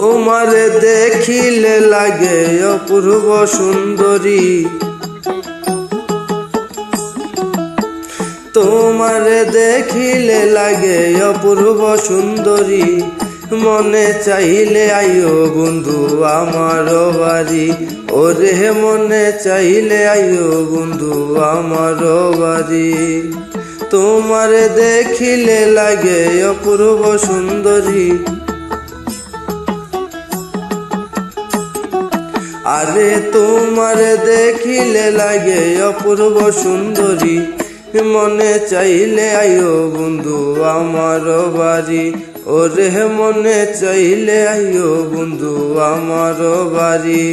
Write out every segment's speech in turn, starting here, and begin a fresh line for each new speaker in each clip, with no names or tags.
তোমার দেখিলে লাগে অপূর্ব সুন্দরী। তোমার দেখিলে লাগে অপূর্ব সুন্দরী। মনে চাইলে আইও বন্ধু আমার বাড়ি। ওরে মনে চাইলে আইও বন্ধু আমার বাড়ি। তোমার দেখিলে লাগে অপূর্ব সুন্দরী। আরে তোমার দেখিলে লাগে অপূর্ব সুন্দরী। মনে চাইলে আইও বন্ধু আমার বাড়ি। ওরে মনে চাইলে আইও বন্ধু আমার বাড়ি।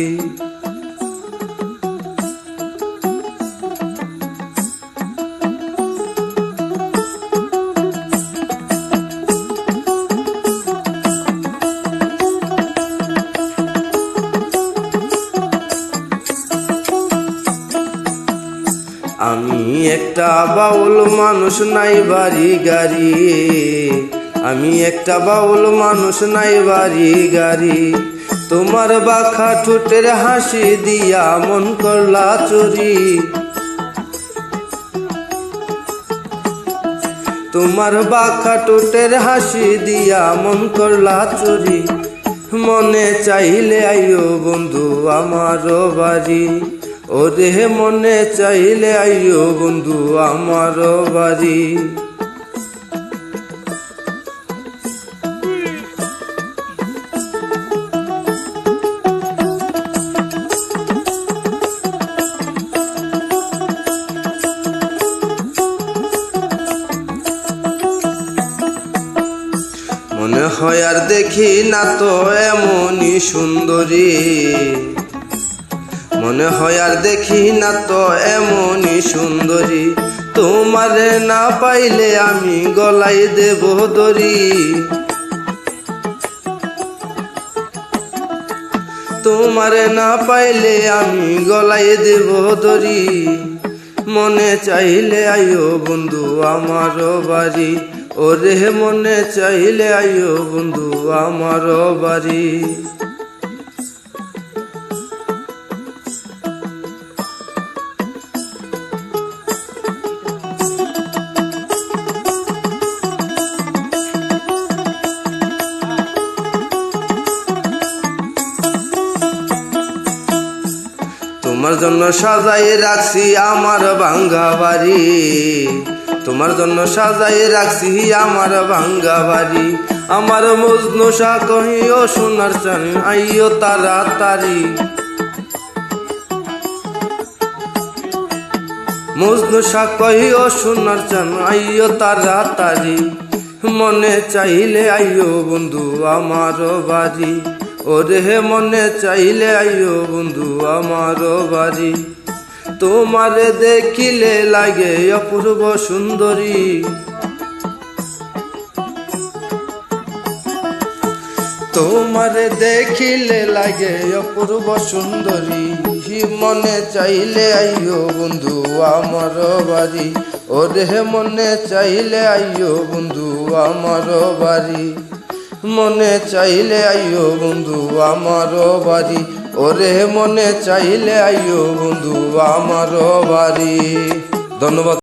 আমি একটা বাউল মানুষ, নাই বাড়ি গাড়ি। আমি একটা বাউল মানুষ, নাই বাড়ি গাড়ি। তোমার বাখা ঠোঁটের হাসি দিয়া মন করলা চুরি। তোমার বাখা ঠোঁটের হাসি দিয়া মন করলা চুরি। মনে চাইলে আইও বন্ধু আমার বাড়ি। ওরে মনে চাইলে আইও বন্ধু আমার বাড়ি। মনে হয় আর দেখি না তো এমনই সুন্দরী। মনে হয় আর দেখি না তো এমনই সুন্দরী। তোমারে না পাইলে আমি গলাই দেব দড়ি। তোমারে না পাইলে আমি গলাই দেব দড়ি। মনে চাইলে আইও বন্ধু আমার বাড়ি। ওরে মনে চাইলে আইও বন্ধু আমার বাড়ি। তোমার জন্য সাজাই রাখছি আমার ভাঙ্গা বাড়ি। তোমার জন্য সাজাই রাখছি আমার ভাঙ্গা বাড়ি। আমার মজনু শাহ কহিও, সোনার চান আইও তাড়াতাড়ি। মজনু শাহ কহিও, সোনার চান আইও তাড়াতাড়ি। মনে চাইলে আইও বন্ধু আমার বাড়ি। ওরে মনে চাইলে আইও বন্ধু আমার বাড়ি। তোমারে দেখিলে লাগে অপূর্ব সুন্দরী। তোমারে দেখিলে লাগে অপূর্ব সুন্দরী। মনে চাইলে আইও বন্ধু আমার বাড়ি। ওরে মনে চাইলে আইও বন্ধু আমার বাড়ি। মনে চাইলে আইও বন্ধু আমারও বাড়ি। ওরে মনে চাইলে আইও বন্ধু আমারও বাড়ি। ধন্যবাদ।